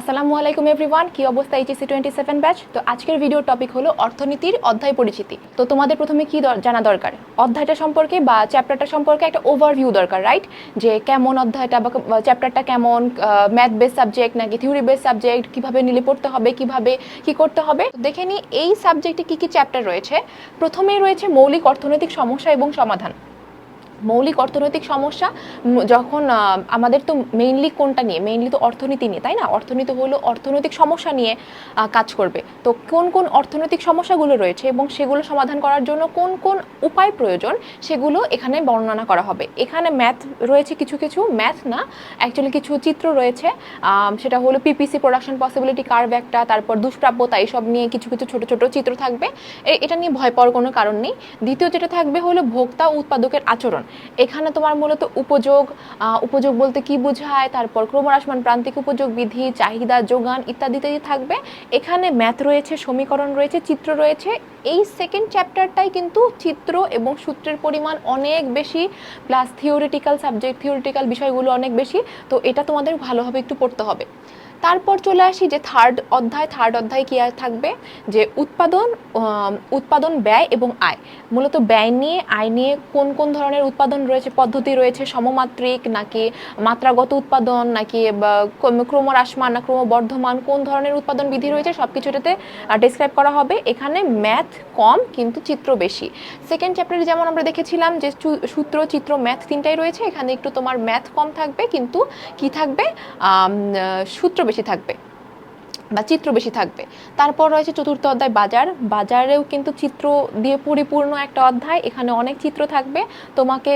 আসসালামু আলাইকুম এভরিওয়ান, কি অবস্থা এইচএসি টোয়েন্টি সেভেন ব্যাচ তো আজকের ভিডিও টপিক হলো অর্থনীতির অধ্যায় পরিচিতি। তো তোমাদের প্রথমে কি জানা দরকার? অধ্যায়টা সম্পর্কে বা চ্যাপ্টারটা সম্পর্কে একটা ওভারভিউ দরকার রাইট যে কেমন অধ্যায়টা বা চ্যাপ্টারটা কেমন ম্যাথ বেস সাবজেক্ট নাকি থিওরি বেস সাবজেক্ট কীভাবে নিলে পড়তে হবে, কীভাবে কি করতে হবে? দেখে নিই এই সাবজেক্টে কি কি চ্যাপ্টার রয়েছে। প্রথমেই রয়েছে মৌলিক অর্থনৈতিক সমস্যা এবং সমাধান। মৌলিক অর্থনৈতিক সমস্যা যখন আমাদের তো মেইনলি কোনটা নিয়ে? মেইনলি তো অর্থনীতি নিয়ে, তাই না? অর্থনীতি হলো অর্থনৈতিক সমস্যা নিয়ে কাজ করবে। তো কোন কোন অর্থনৈতিক সমস্যাগুলো রয়েছে এবং সেগুলো সমাধান করার জন্য কোন কোন উপায় প্রয়োজন, সেগুলো এখানে বর্ণনা করা হবে। এখানে ম্যাথ রয়েছে কিছু কিছু ম্যাথ না অ্যাকচুয়ালি কিছু চিত্র রয়েছে। সেটা হলো পিপিসি প্রোডাকশন পসিবিলিটি কার্ভ একটা, তারপর দুষ্প্রাপ্যতা এইসব নিয়ে কিছু কিছু ছোট ছোট চিত্র থাকবে। এটা নিয়ে ভয় পাওয়ার কোনো কারণ নেই। দ্বিতীয় যেটা থাকবে হলো ভোক্তা উৎপাদকের আচরণ। এখানে তোমার মূলত উপযোগ উপযোগ বলতে কি বোঝায়, তারপর ক্রমহ্রাসমান প্রান্তিক উপযোগ বিধি, চাহিদা, যোগান ইত্যাদি ইত্যাদি থাকবে। এখানে ম্যাথ রয়েছে, সমীকরণ রয়েছে, চিত্র রয়েছে। এই সেকেন্ড চ্যাপ্টারটাই কিন্তু চিত্র এবং সূত্রের পরিমাণ অনেক বেশি প্লাস থিওরিটিক্যাল সাবজেক্ট থিওরিটিক্যাল বিষয়গুলো অনেক বেশি। তো এটা তোমাদের ভালোভাবে একটু পড়তে হবে। তারপর চলে আসি যে থার্ড অধ্যায় থার্ড অধ্যায় কি থাকবে? যে উৎপাদন উৎপাদন ব্যয় এবং আয়। মূলত ব্যয় নিয়ে, আয় নিয়ে কোন কোন ধরনের উৎপাদন রয়েছে, পদ্ধতি রয়েছে, সমমাত্রিক নাকি মাত্রাগত উৎপাদন, নাকি ক্রমহ্রাসমান না ক্রমবর্ধমান, কোন ধরনের উৎপাদন বিধি রয়েছে, সব কিছু এটাতে ডিসক্রাইব করা হবে। এখানে ম্যাথ কম, কিন্তু চিত্র বেশি। সেকেন্ড চ্যাপ্টারে যেমন আমরা দেখেছিলাম যে সূত্র, চিত্র ম্যাথ তিনটাই রয়েছে। এখানে একটু তোমার ম্যাথ কম থাকবে, কিন্তু কি থাকবে? সূত্র বেশি থাকবে বা চিত্র বেশি থাকবে। তারপর রয়েছে চতুর্থ অধ্যায়, বাজার। বাজারেও কিন্তু চিত্র দিয়ে পরিপূর্ণ একটা অধ্যায়। এখানে অনেক চিত্র থাকবে। তোমাকে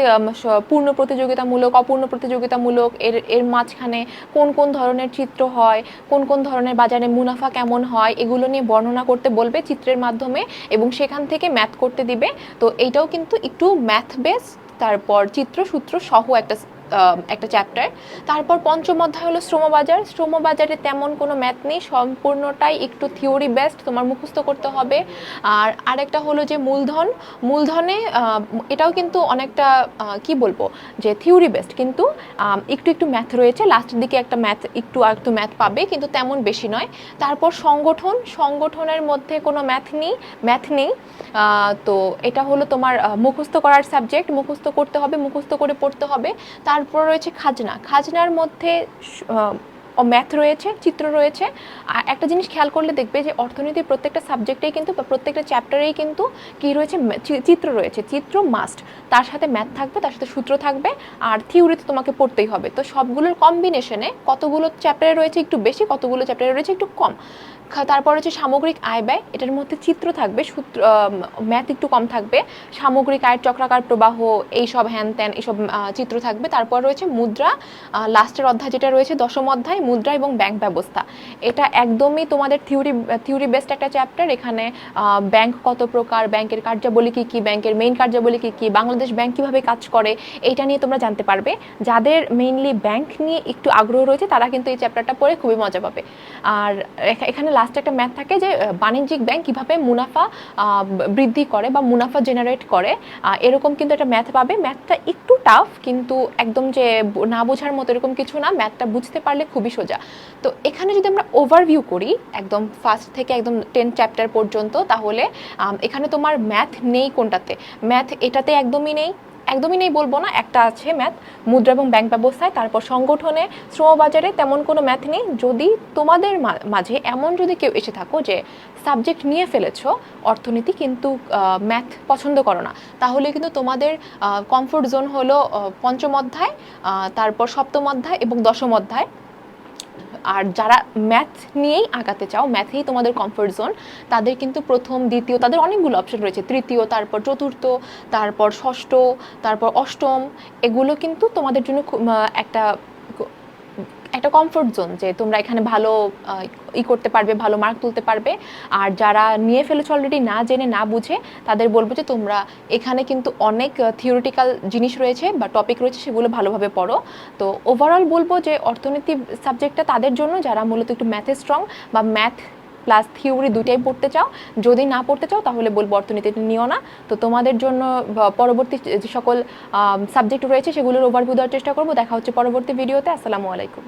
পূর্ণ প্রতিযোগিতামূলক, অপূর্ণ প্রতিযোগিতামূলক, এর এর মাঝখানে কোন কোন ধরনের চিত্র হয়, কোন কোন ধরনের বাজারে মুনাফা কেমন হয়, এগুলো নিয়ে বর্ণনা করতে বলবে চিত্রের মাধ্যমে এবং সেখান থেকে ম্যাথ করতে দিবে। তো এইটাও কিন্তু একটু ম্যাথ বেস তারপর চিত্র সূত্র সহ একটা একটা চ্যাপ্টার তারপর পঞ্চম অধ্যায় হলো শ্রমবাজার। শ্রমবাজারে তেমন কোনো ম্যাথ নেই, সম্পূর্ণটাই একটু থিওরি বেস্ট তোমার মুখস্থ করতে হবে। আর আরেকটা হলো যে মূলধন। মূলধনে এটাও কিন্তু অনেকটা কি বলব, যে থিওরি বেস্ট কিন্তু একটু একটু ম্যাথ রয়েছে। লাস্টের দিকে একটা ম্যাথ একটু আর একটু ম্যাথ পাবে, কিন্তু তেমন বেশি নয়। তারপর সংগঠন। সংগঠনের মধ্যে কোনো ম্যাথ নেই ম্যাথ নেই। তো এটা হলো তোমার মুখস্থ করার সাবজেক্ট মুখস্থ করতে হবে, মুখস্থ করে পড়তে হবে। তারপর রয়েছে খাজনা। খাজনার মধ্যে ম্যাথ রয়েছে, চিত্র রয়েছে। আর একটা জিনিস খেয়াল করলে দেখবে যে অর্থনীতির প্রত্যেকটা সাবজেক্টেই কিন্তু বা প্রত্যেকটা চ্যাপ্টারেই কিন্তু কি রয়েছে? চিত্র রয়েছে। চিত্র মাস্ট তার সাথে ম্যাথ থাকবে, তার সাথে সূত্র থাকবে, আর থিওরিতে তোমাকে পড়তেই হবে। তো সবগুলোর কম্বিনেশনে কতগুলো চ্যাপ্টারে রয়েছে একটু বেশি, কতগুলো চ্যাপ্টারে রয়েছে একটু কম। তারপর হচ্ছে সামগ্রিক আয় ব্যয়, এটার মধ্যে চিত্র থাকবে, সূত্র ম্যাথ একটু কম থাকবে, সামগ্রিক আয়ের চক্রাকার প্রবাহ, এইসব হ্যান ত্যান, এইসব চিত্র থাকবে, তারপর রয়েছে মুদ্রা লাস্টের অধ্যায় যেটা রয়েছে, দশম অধ্যায়, মুদ্রা এবং ব্যাংক ব্যবস্থা। এটা একদমই তোমাদের থিওরি থিওরি বেসড একটা চ্যাপ্টার এখানে ব্যাংক কত প্রকার ব্যাংকের কার্যাবলী কী কী ব্যাংকের মেইন কার্যাবলী কী কী, বাংলাদেশ ব্যাংক কীভাবে কাজ করে, এইটা নিয়ে তোমরা জানতে পারবে। যাদের মেইনলি ব্যাংক নিয়ে একটু আগ্রহ রয়েছে, তারা কিন্তু এই চ্যাপ্টারটা পড়ে খুবই মজা পাবে। আর এখানে লাস্টে একটা ম্যাথ থাকে যে বাণিজ্যিক ব্যাংক কীভাবে মুনাফা বৃদ্ধি করে বা মুনাফা জেনারেট করে এরকম কিন্তু একটা ম্যাথ পাবে। ম্যাথটা একটু টাফ কিন্তু একদম যে না বোঝার মতো এরকম কিছু না ম্যাথটা বুঝতে পারলে খুবই সোজা। তো এখানে যদি আমরা ওভারভিউ করি, একদম ফার্স্ট থেকে একদম টেন চ্যাপ্টার পর্যন্ত, তাহলে এখানে তোমার ম্যাথ নেই কোনটাতে। ম্যাথ এটাতে একদমই নেই। একদমই নেই বলব না, একটা আছে ম্যাথ মুদ্রা এবং ব্যাংক ব্যবস্থায়, তারপর সংগঠনে, শ্রমবাজারে তেমন কোনো ম্যাথ নেই। যদি তোমাদের মাঝে এমন যদি কেউ এসে থাকো যে সাবজেক্ট নিয়ে ফেলেছো, অর্থনীতি কিন্তু ম্যাথ পছন্দ করো না। তাহলে কিন্তু তোমাদের কমফোর্ট জোন হলো পঞ্চম অধ্যায় তারপর সপ্তম অধ্যায় এবং দশম অধ্যায়। আর যারা ম্যাথ নিয়েই আঁকাতে চাও ম্যাথেই তোমাদের কমফোর্ট জোন তাদের কিন্তু প্রথম, দ্বিতীয়, তাদের অনেকগুলো অপশন রয়েছে। তৃতীয়, তারপর চতুর্থ, তারপর ষষ্ঠ, তারপর অষ্টম, এগুলো কিন্তু তোমাদের জন্য একটা একটা কমফোর্ট জোন যে তোমরা এখানে ভালো ই করতে পারবে, ভালো মার্ক তুলতে পারবে। আর যারা নিয়ে ফেলেছো অলরেডি না জেনে, না বুঝে, তাদের বলব যে তোমরা এখানে কিন্তু অনেক থিওরিটিক্যাল জিনিস রয়েছে বা টপিক রয়েছে, সেগুলো ভালোভাবে পড়ো। তো ওভারঅল বলব যে অর্থনীতি সাবজেক্টটা তাদের জন্য, যারা মূলত একটু ম্যাথে স্ট্রং বা ম্যাথ প্লাস থিওরি দুইটাই পড়তে চাও, যদি না পড়তে চাও, তাহলে বলব অর্থনীতিতে নিও না। তো তোমাদের জন্য পরবর্তী যে সকল সাবজেক্ট রয়েছে, সেগুলোর ওভারভিউ দেওয়ার চেষ্টা করব। দেখা হচ্ছে পরবর্তী ভিডিওতে আসসালামু আলাইকুম।